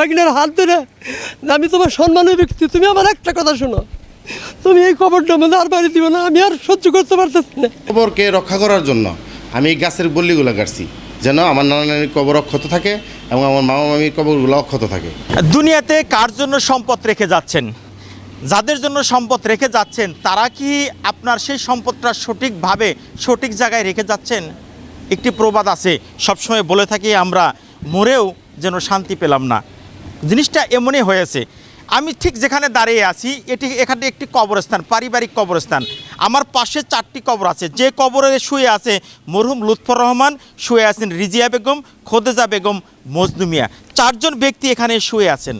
বাগিনার হাত ধরে আমি তোমার সম্মানের ব্যক্তি তুমি আমার একটা কথা শোনো। তুমি এই খবরটা মধ্যে আর বাড়ি দিবে না আমি আর সহ্য করতে পারতেছি না। কবরকে রক্ষা করার জন্য আমি এই গাছের বল্লিগুলো কাটছি যেন আমার নানা নানির কবর অক্ষত থাকে এবং আমার মামা মামির কবরগুলো অক্ষত থাকে। দুনিয়াতে কার জন্য সম্পদ রেখে যাচ্ছেন? যাদের জন্য সম্পদ রেখে যাচ্ছেন তারা কি আপনার সেই সম্পদটা সঠিকভাবে সঠিক জায়গায় রেখে যাচ্ছেন? একটি প্রবাদ আছে সবসময় বলে থাকি আমরা মরেও যেন শান্তি পেলাম না। জিনিসটা এমনই হয়েছে। আমি ঠিক যেখানে দাঁড়িয়ে আছি, এটি এখানে একটি কবরস্থান, পারিবারিক কবরস্থান। আমার পাশে চারটি কবর আছে। যে কবরে শুয়ে আছে মরহুম লুৎফর রহমান, শুয়ে আছেন রিজিয়া বেগম, খোদেজা বেগম মজনুমিয়া চারজন ব্যক্তি এখানে শুয়ে আছেন।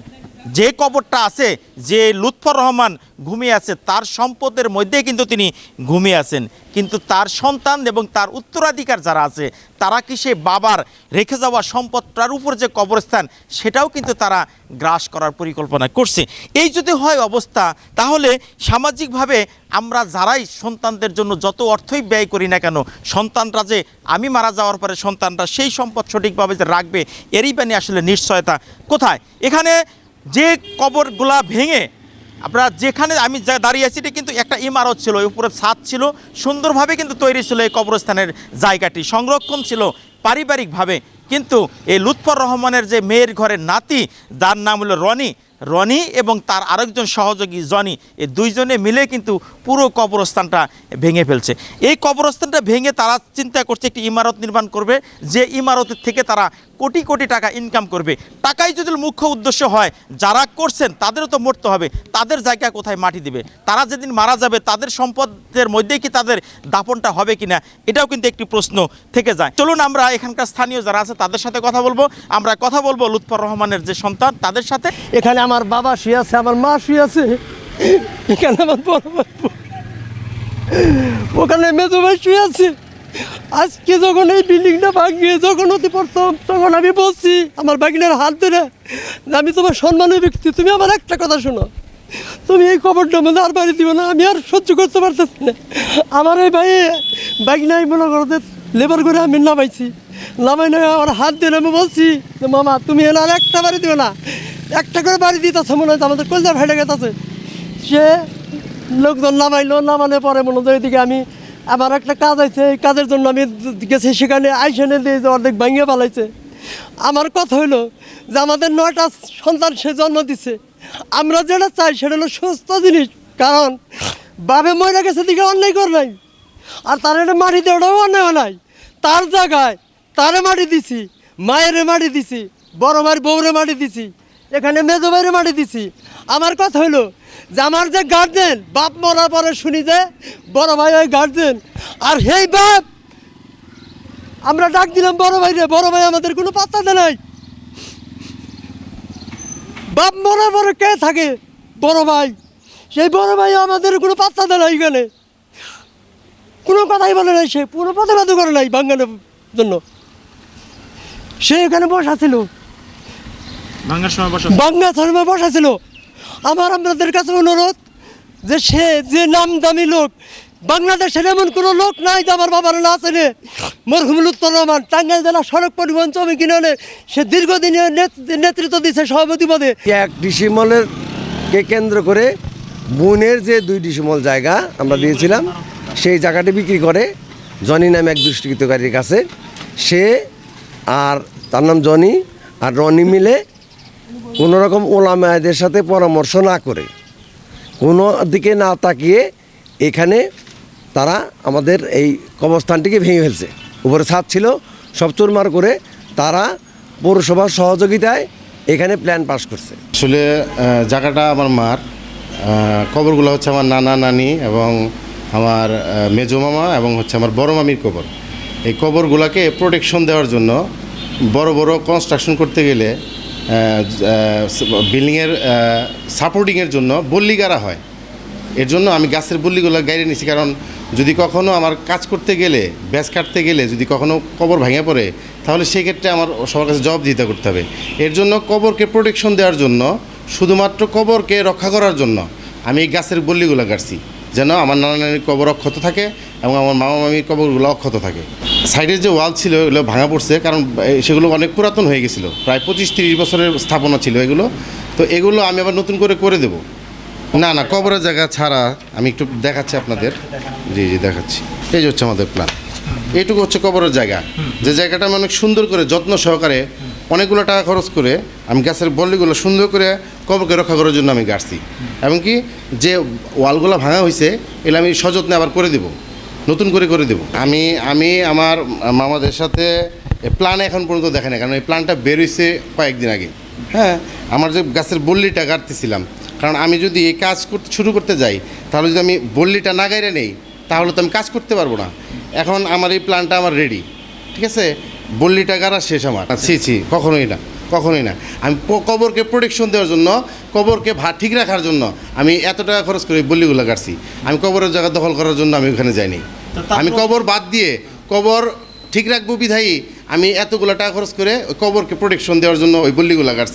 যে কবরটা আছে, যে লুৎফর রহমান ঘুমিয়ে আছে, তার সম্পদের মধ্যে কিন্তু তিনি ঘুমিয়ে আছেন। কিন্তু তার সন্তান এবং তার উত্তরাধিকার যারা আছে, তারা কি সে বাবার রেখে যাওয়া সম্পদটার উপর যে কবরস্থান, সেটাও কিন্তু তারা গ্রাস করার পরিকল্পনা করছে। এই যদি হয় অবস্থা, তাহলে সামাজিকভাবে আমরা যারাই সন্তানদের জন্য যত অর্থই ব্যয় করি না কেন, সন্তানরা যে আমি মারা যাওয়ার পরে সন্তানরা সেই সম্পদ সঠিকভাবে যে রাখবে, এরই বানি আসলে নিশ্চয়তা। কোথায়? এখানে যে কবরগুলা ভেঙে আপনারা যেখানে আমি যা দাঁড়িয়ে আছি, এটা কিন্তু একটা ইমারত ছিল উপরে ছাদ ছিল, সুন্দরভাবে কিন্তু তৈরি ছিল এই কবরস্থানের জায়গাটি। সংরক্ষণ ছিল পারিবারিকভাবে। কিন্তু এই লুৎফর রহমানের যে মেয়ের ঘরের নাতি, যার নাম হলো রনি রনি এবং তার আরেকজন সহযোগী জনি, এই দুইজনে মিলে কিন্তু পুরো কবরস্থানটা ভেঙে ফেলছে। এই কবরস্থানটা ভেঙে তারা চিন্তা করছে একটি ইমারত নির্মাণ করবে, যে ইমারতের থেকে তারা কোটি কোটি টাকা ইনকাম করবে। টাকাই যদি মুখ্য উদ্দেশ্য হয়, যারা করছেন তাদেরও তো মরতে হবে, তাদের জায়গা কোথায় মাটি দিবে? তারা যেদিন মারা যাবে, তাদের সম্পদের মধ্যে কি তাদের দাপনটা হবে কিনা, এটাও কিন্তু একটি প্রশ্ন থেকে যায়। চলুন আমরা এখানকার স্থানীয় যারা আছে তাদের সাথে কথা বলব। আমরা কথা বলব লুৎফর রহমানের যে সন্তান, তাদের সাথে। এখানে আমার বাবা শুয়ে আছে, আমার মা শুয়ে আছে। এখানে আমার ওখানে মেজো ভাই শুয়ে আছে। আজকে যখন এই বিল্ডিংটা ভাঙিয়ে যখন অতি প্রথম তখন আমি বলছি, আমার বাগিনার হাত ধরে আমি তোমার সম্মানের ব্যক্তি, তুমি আমার একটা কথা শোনো। তুমি এই খবরটা মধ্যে আর বাড়ি দিবে না, আমি আর সহ্য করতে পারতেছি না। আমার এই ভাই বাগিনাই মনে করো যে লেবার করে আমি নামাইছি। নামাই না আমার হাত দিয়ে আমি বলছি যে, মামা, তুমি এনে আর একটা বাড়ি দিবে না। একটা করে বাড়ি দিতেছে, মনে হয় আমাদের কলজা ফেটে গেছে সে লোকজন নামাইলো, নামানোর পরে মনে হয় এদিকে আমি আমার একটা কাজ আছে, এই কাজের জন্য আমি গেছি, সেখানে আইসেনে দিয়ে অর্ধেক ভাঙিয়ে পালাইছে আমার কথা হলো যে, আমাদের নয়টা সন্তান সে জন্ম দিছে। আমরা যেটা চাই সেটা হলো সুস্থ জিনিস, কারণ বাবে মরে গেছে দিকে অন্যায় কর নাই, আর তার একটা মাটি দেওয়াটাও অন্যায় নাই। তার জায়গায় তারে মাটি দিছি, মায়েরে মাটি দিছি, বড় ভাইয়ের বউরে মাটি দিছি, এখানে মেজো ভাইরে মাটি দিছি। আমার কথা হলো যে আমার যে গার্জেন বাপ মরার পরে শুনি যে বড় ভাই ওই গার্জেন আর সেই বাপ, আমরা ডাক দিলাম বড় ভাই রে বড় ভাই আমাদের কোনো পাত্তা দেয় নাই। বাপ মরার পরে কে থাকে বড় ভাই? সেই বড় ভাই আমাদের কোনো পাত্তা দেয় না এখানে। কোনো কথাই বলে নাই সে, কোনো প্রতিবাদও করে নাই বাঙালির জন্য। সে এখানে বসা ছিল। ভাঙার সময় বসা বাংলা ধর্মে বসা ছিল। আমার আপনাদের কাছে অনুরোধ যে সে যে নাম দামি লোক বাংলাদেশের এমন কোনো লোক নাই যে আমার বাবার না চেনে। মরহুম লুৎফর রহমান টাঙ্গাইল জেলা সড়ক পরিবহন জমি কিনে সে দীর্ঘদিনের নেত- নেতৃত্ব দিচ্ছে সভাপতি পদে। এক ডিসিমলের কে কেন্দ্র করে বুনের যে দুই ডিসিমল জায়গা আমরা দিয়েছিলাম সেই জায়গাটি বিক্রি করে জনি নামে এক দুষ্কৃতকারীর কাছে। সে আর তার নাম জনি, আর রনি মিলে কোনো রকম ওলামায়দের সাথে পরামর্শ না করে কোনো দিকে না তাকিয়ে এখানে তারা আমাদের এই কবরস্থানটিকে ভেঙে ফেলছে। উপরে ছাদ ছিল, সব চুরমার করে তারা পৌরসভার সহযোগিতায় এখানে প্ল্যান পাস করছে। আসলে জায়গাটা আমার মার। কবরগুলো হচ্ছে আমার নানা, নানি এবং আমার মেজো মামা এবং হচ্ছে আমার বড় মামির কবর। এই কবরগুলোকে প্রোটেকশন দেওয়ার জন্য বড় বড় কনস্ট্রাকশন করতে গেলে বিল্ডিংয়ের সাপোর্টিংয়ের জন্য বল্লি গাড়া হয়। এর জন্য আমি গাছের বল্লিগুলো গাইড়ে নিছি, কারণ যদি কখনও আমার কাজ করতে গেলে, ব্যাস কাটতে গেলে যদি কখনও কবর ভেঙে পড়ে, তাহলে সেক্ষেত্রে আমার সবার কাছে জবাব দিতে করতে হবে। এর জন্য কবরকে প্রোটেকশন দেওয়ার জন্য শুধুমাত্র কবরকে রক্ষা করার জন্য আমি এই গাছের বল্লিগুলো গাড়ছি, যেন আমার নানা নানির কবর অক্ষত থাকে এবং আমার মামা মামির কবরগুলো অক্ষত থাকে। সাইডের যে ওয়াল ছিল, এগুলো ভাঙা পড়ছে। কারণ সেগুলো অনেক পুরাতন হয়ে গেছিল। প্রায় পঁচিশ তিরিশ বছরের স্থাপনা ছিল এগুলো। তো এগুলো আমি আবার নতুন করে করে দেব। না না, কবরের জায়গা ছাড়া আমি একটু দেখাচ্ছি আপনাদের। জি জি, দেখাচ্ছি। এই যে হচ্ছে আমাদের প্ল্যান এইটুকু হচ্ছে কবরের জায়গা। যে জায়গাটা আমি অনেক সুন্দর করে যত্ন সহকারে অনেকগুলো টাকা খরচ করে আমি গাছের বল্লিগুলো সুন্দর করে কবরকে রক্ষা করার জন্য আমি গাড়ছি। এমনকি যে ওয়ালগুলো ভাঙা হয়েছে এগুলো আমি সযত্নে আবার করে দেবো। নতুন করে করে দেবো। আমি আমি আমার মামাদের সাথে প্ল্যান এখন পর্যন্ত দেখে কারণ এই প্ল্যানটা বেরোইছে কয়েকদিন আগে। হ্যাঁ আমার যে গাছের বল্লিটা গাড়তেছিলাম কারণ আমি যদি এই কাজ করতে, শুরু করতে যাই, তাহলে যদি আমি বল্লিটা না গাইরে নেই, তাহলে তো আমি কাজ করতে পারব না। এখন আমার এই প্ল্যানটা আমার রেডি ঠিক আছে? বল্লিটা গাড়া শেষ আমার। ছি ছি, কখনোই না। কখনোই না। আমি কবরকে প্রোটেকশন দেওয়ার জন্য কবরকে ভা ঠিক রাখার জন্য আমি এত টাকা খরচ করে বলিগুলো বল্লিগুলো গাড়ছি আমি কবরের জায়গা দখল করার জন্য আমি ওখানে যাইনি। আমি কবর বাদ দিয়ে কবর ঠিক রাখব বিধায়ী আমি এতগুলো টাকা খরচ করে কবরকে প্রোটেকশন দেওয়ার জন্য ওই বল্লিগুলো গাড়ছি